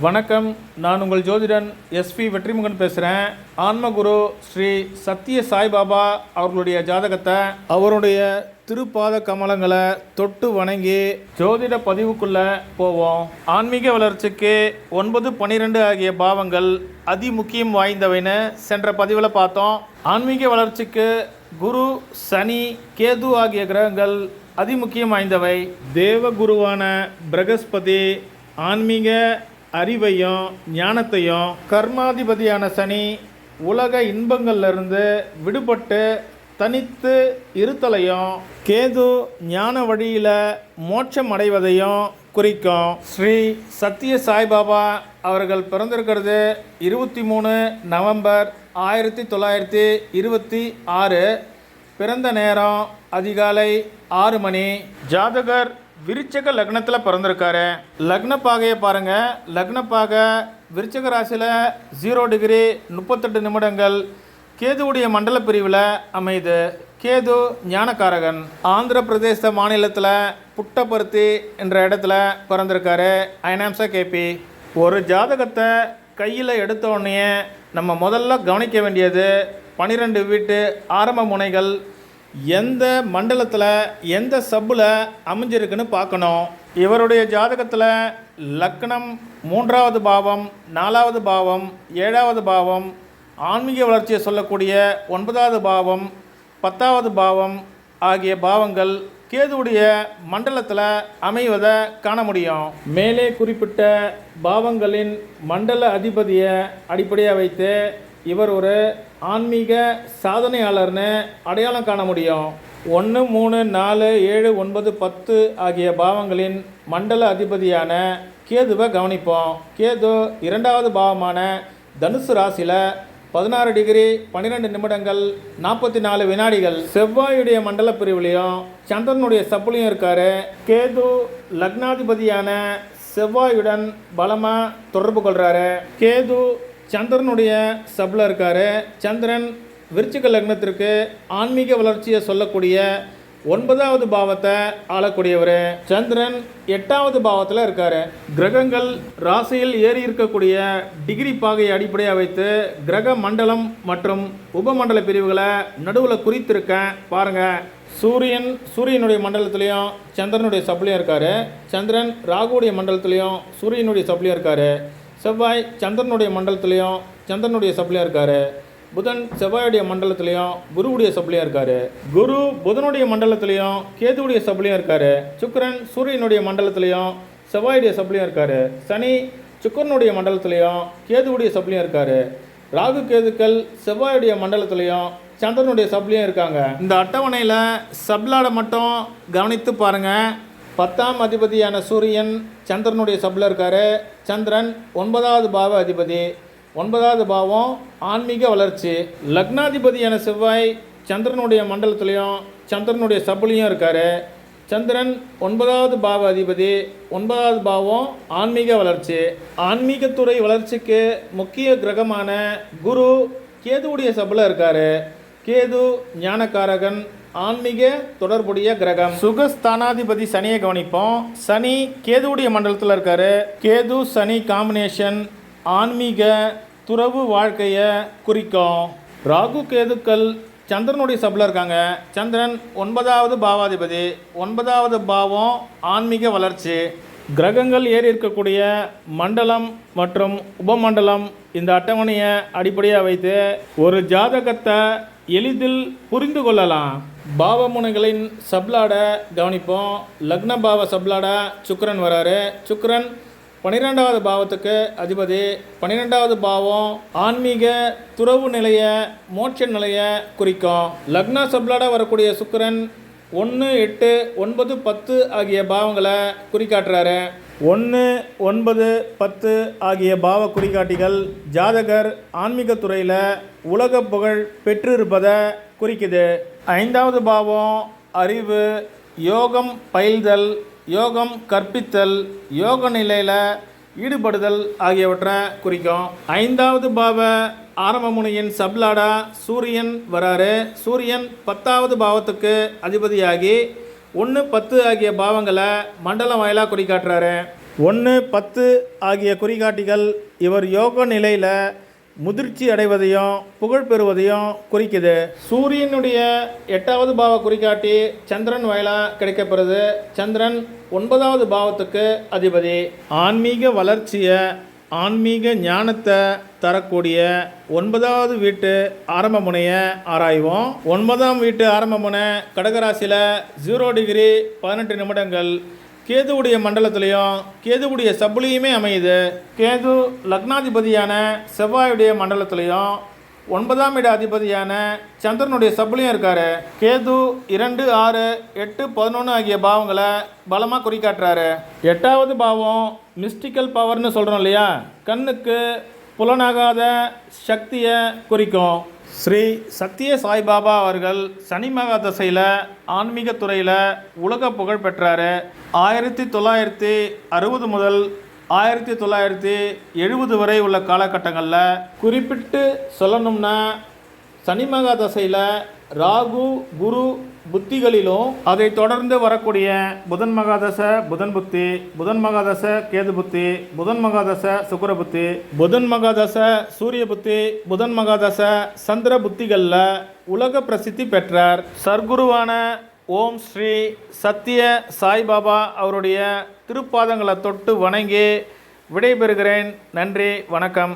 வணக்கம். நான் உங்கள் ஜோதிடன் எஸ்பி வெற்றிமுகன் பேசுகிறேன் ஆன்மகுரு ஸ்ரீ சத்திய சாய்பாபா அவர்களுடைய ஜாதகத்தை அவருடைய திருப்பாத கமலங்களை தொட்டு வணங்கி ஜோதிட பதிவுக்குள்ளே போவோம். ஆன்மீக வளர்ச்சிக்கு ஒன்பது பன்னிரெண்டு ஆகிய பாவங்கள் அதி முக்கியம் வாய்ந்தவைன்னு சென்ற பதிவில் பார்த்தோம். ஆன்மீக வளர்ச்சிக்கு குரு சனி கேது ஆகிய கிரகங்கள் அதிமுக்கியம் வாய்ந்தவை. தேவகுருவான பிரகஸ்பதி ஆன்மீக அறிவையும் ஞானத்தையும் கர்மாதிபதியான சனி உலக இன்பங்கள்லருந்து விடுபட்டு தனித்து இருத்தலையும் கேது ஞான வழியில் மோட்சம் அடைவதையும் குறிக்கும். ஸ்ரீ சத்ய சாய்பாபா அவர்கள் பிறந்திருக்கிறது இருபத்தி மூணு நவம்பர் ஆயிரத்தி தொள்ளாயிரத்தி இருபத்தி ஆறு. பிறந்த நேரம் அதிகாலை ஆறு மணி. ஜாதகர் விருச்சக லக்னத்தில் பிறந்திருக்காரு. லக்ன பாகையை பாருங்கள் லக்ன பாகை விருச்சக ராசியில் ஜீரோ டிகிரி முப்பத்தெட்டு நிமிடங்கள். கேதுவுடைய மண்டல பிரிவில் அமைது கேது ஞானக்காரகன். ஆந்திர பிரதேச மாநிலத்தில் புட்டபருத்தி என்ற இடத்துல பிறந்திருக்காரு. ஐனாம்சா கேபி ஒரு ஜாதகத்தை கையில் எடுத்த உடனே நம்ம முதல்ல கவனிக்க வேண்டியது பனிரெண்டு வீட்டு ஆரம்ப முனைகள் எந்த மண்டலத்தில் எந்த சப்பில் அமைஞ்சிருக்குன்னு பார்க்கணும். இவருடைய ஜாதகத்தில் லக்னம் மூன்றாவது பாவம் நாலாவது பாவம் ஏழாவது பாவம் ஆன்மீக வளர்ச்சியை சொல்லக்கூடிய ஒன்பதாவது பாவம் பத்தாவது பாவம் ஆகிய பாவங்கள் கேதுவுடைய மண்டலத்தில் அமைவதை காண முடியும். மேலே குறிப்பிட்ட பாவங்களின் மண்டல அதிபதியை அடிப்படையாக வைத்து இவர் ஒரு ஆன்மீக சாதனையாளர்னு அடையாளம் காண முடியும். ஒன்று மூணு நாலு ஏழு ஒன்பது பத்து ஆகிய பாவங்களின் மண்டல அதிபதியான கேதுவை கவனிப்போம். கேது இரண்டாவது பாவமான தனுசு ராசியில் பதினாறு டிகிரி பன்னிரெண்டு நிமிடங்கள் நாற்பத்தி நாலு வினாடிகள். செவ்வாயுடைய மண்டல பிரிவுலையும் சந்திரனுடைய சப்புலையும் இருக்கார். கேது லக்னாதிபதியான செவ்வாயுடன் பலமாக தொடர்பு கொள்கிறாரு கேது சந்திரனுடைய சபில் இருக்கார். சந்திரன் விருச்சிக லக்னத்திற்கு ஆன்மீக வளர்ச்சியை சொல்லக்கூடிய ஒன்பதாவது பாவத்தை ஆளக்கூடியவர். சந்திரன் எட்டாவது பாவத்தில் இருக்கார். கிரகங்கள் ராசியில் ஏறி இருக்கக்கூடிய டிகிரி பாகையை அடிப்படையாக வைத்து கிரக மண்டலம் மற்றும் உபமண்டல பிரிவுகளை நடுவில் குறித்திருக்கேன். பாருங்கள் சூரியன் சூரியனுடைய மண்டலத்திலையும் சந்திரனுடைய சப்ளையும் இருக்கார். சந்திரன் ராகுடைய மண்டலத்திலையும் சூரியனுடைய சப்ளையும் இருக்கார். செவ்வாய் சந்திரனுடைய மண்டலத்துலேயும் சந்திரனுடைய சப்ளையும் இருக்கார். புதன் செவ்வாயுடைய மண்டலத்துலேயும் குருவுடைய சப்ளையும் இருக்கார். குரு புதனுடைய மண்டலத்துலேயும் கேதுவுடைய சப்ளையும் இருக்கார். சுக்கரன் சூரியனுடைய மண்டலத்திலையும் செவ்வாயுடைய சப்ளையும் இருக்கார். சனி சுக்கரனுடைய மண்டலத்துலேயும் கேதுவுடைய சப்ளையும் இருக்கார். ராகு கேதுக்கள் செவ்வாயுடைய மண்டலத்துலேயும் சந்திரனுடைய சப்ளையும் இருக்காங்க. இந்த அட்டவணையில் சப்ளாட மட்டும் கவனித்து பாருங்கள் பத்தாம் அதிபதியான சூரியன் சந்திரனுடைய சப்ல இருக்கார். சந்திரன் ஒன்பதாவது பாவ அதிபதி. ஒன்பதாவது பாவம் ஆன்மீக வளர்ச்சி. லக்னாதிபதியான செவ்வாய் சந்திரனுடைய மண்டலத்திலையும் சந்திரனுடைய சப்புலையும் இருக்கார். சந்திரன் ஒன்பதாவது பாவ அதிபதி. ஒன்பதாவது பாவம் ஆன்மீக வளர்ச்சி. ஆன்மீகத்துறை வளர்ச்சிக்கு முக்கிய கிரகமான குரு கேதுவுடைய சபல இருக்கார். கேது ஞானக்காரகன் ஆன்மீக தொடர்புடைய கிரகம். சுகஸ்தானாதிபதி சனியை கவனிப்போம். சனி கேதுவுடைய மண்டலத்தில் இருக்காரு. கேது சனி காம்பினேஷன் ஆன்மீக துறவு வாழ்க்கையை குறிக்கும். ராகு கேதுக்கள் சந்திரனுடைய சபில் இருக்காங்க. சந்திரன் ஒன்பதாவது பாவாதிபதி. ஒன்பதாவது பாவம் ஆன்மீக வளர்ச்சி. கிரகங்கள் ஏறி இருக்கக்கூடிய மண்டலம் மற்றும் உபமண்டலம் இந்த அட்டவணையை அடிப்படையாக வைத்து ஒரு ஜாதகத்தை எளிதில் புரிந்து கொள்ளலாம். பாவமுனைகளின் சப்லாடை கவனிப்போம். லக்ன பாவ சப்லாடை சுக்கரன் வராரு. சுக்கரன் பன்னிரெண்டாவது பாவத்துக்கு அதிபதி. பன்னிரெண்டாவது பாவம் ஆன்மீக துறவு நிலைய மோட்ச நிலைய குறிக்கும். லக்ன சப்ளாட வரக்கூடிய சுக்கரன் ஒன்று எட்டு ஒன்பது பத்து ஆகிய பாவங்களை குறிக்காட்டுறாரு. ஒன்று ஒன்பது பத்து ஆகிய பாவ குறிகாட்டிகள் ஜாதகர் ஆன்மீக துறையில் உலக புகழ் பெற்றிருப்பதை குறிக்குது. ஐந்தாவது பாவம் அறிவு யோகம் பயில்தல் யோகம் கற்பித்தல் யோக நிலையில் ஈடுபடுதல் ஆகியவற்றை குறிக்கும். ஐந்தாவது பாவ ஆரம்ப முனையின் சப்லாடா சூரியன் வராரு. சூரியன் பத்தாவது பாவத்துக்கு அதிபதியாகி ஒன்று பத்து ஆகிய பாவங்களை மண்டலம் வாயிலாக குறிக்காட்டுறாரு. ஒன்று பத்து ஆகிய குறிகாட்டிகள் இவர் யோக நிலையில் முதிர்ச்சி அடைவதையும் புகழ் பெறுவதையும் குறிக்குது. சூரியனுடைய எட்டாவது பாவ குறிகாட்டி சந்திரன் வாயிலாக கிடைக்கப்படுறது சந்திரன் ஒன்பதாவது பாவத்துக்கு அதிபதி. ஆன்மீக வளர்ச்சியை ஆன்மீக ஞானத்தை தரக்கூடிய ஒன்பதாவது வீட்டு ஆரம்ப முனையை ஆராய்வோம். ஒன்பதாம் வீட்டு ஆரம்ப முனை கடகராசியில் ஜீரோ டிகிரி பதினெட்டு நிமிடங்கள் கேதுவுடைய மண்டலத்திலையும் கேதுவுடைய சபுலியுமே அமையுது. கேது லக்னாதிபதியான செவ்வாயுடைய மண்டலத்திலையும் ஒன்பதாம் இட அதிபதியான சந்திரனுடைய சபுலியும் இருக்கார். கேது இரண்டு ஆறு எட்டு பதினொன்று ஆகிய பாவங்களை பலமாக குறிக்காட்டுறாரு. எட்டாவது பாவம் மிஸ்டிக்கல் பவர்னு சொல்கிறோம் இல்லையா? கண்ணுக்கு புலனாகாத சக்தியை குறிக்கும். ஸ்ரீ சத்ய சாய்பாபா அவர்கள் சனி மகா தசையில் ஆன்மீக துறையில் உலக புகழ் பெற்றார். ஆயிரத்தி தொள்ளாயிரத்தி அறுபது முதல் ஆயிரத்தி தொள்ளாயிரத்தி எழுபது வரை உள்ள காலகட்டங்களில் குறிப்பிட்டு சொல்லணும்னா சனி மகா தசையில் ராகு குரு புத்திகளிலும் அதை தொடர்ந்து வரக்கூடிய புதன் மகாதச புதன் புத்தி புதன் மகாதச கேது புத்தி புதன் மகாதச சுக்கர புத்தி புதன் மகாதச சூரிய புத்தி புதன் மகாதச சந்திர புத்திகளில் உலக பிரசித்தி பெற்றார். சர்க்குருவான ஓம் ஸ்ரீ சத்ய சாய்பாபா அவருடைய திருப்பாதங்களை தொட்டு வணங்கி விடைபெறுகிறேன். நன்றி வணக்கம்.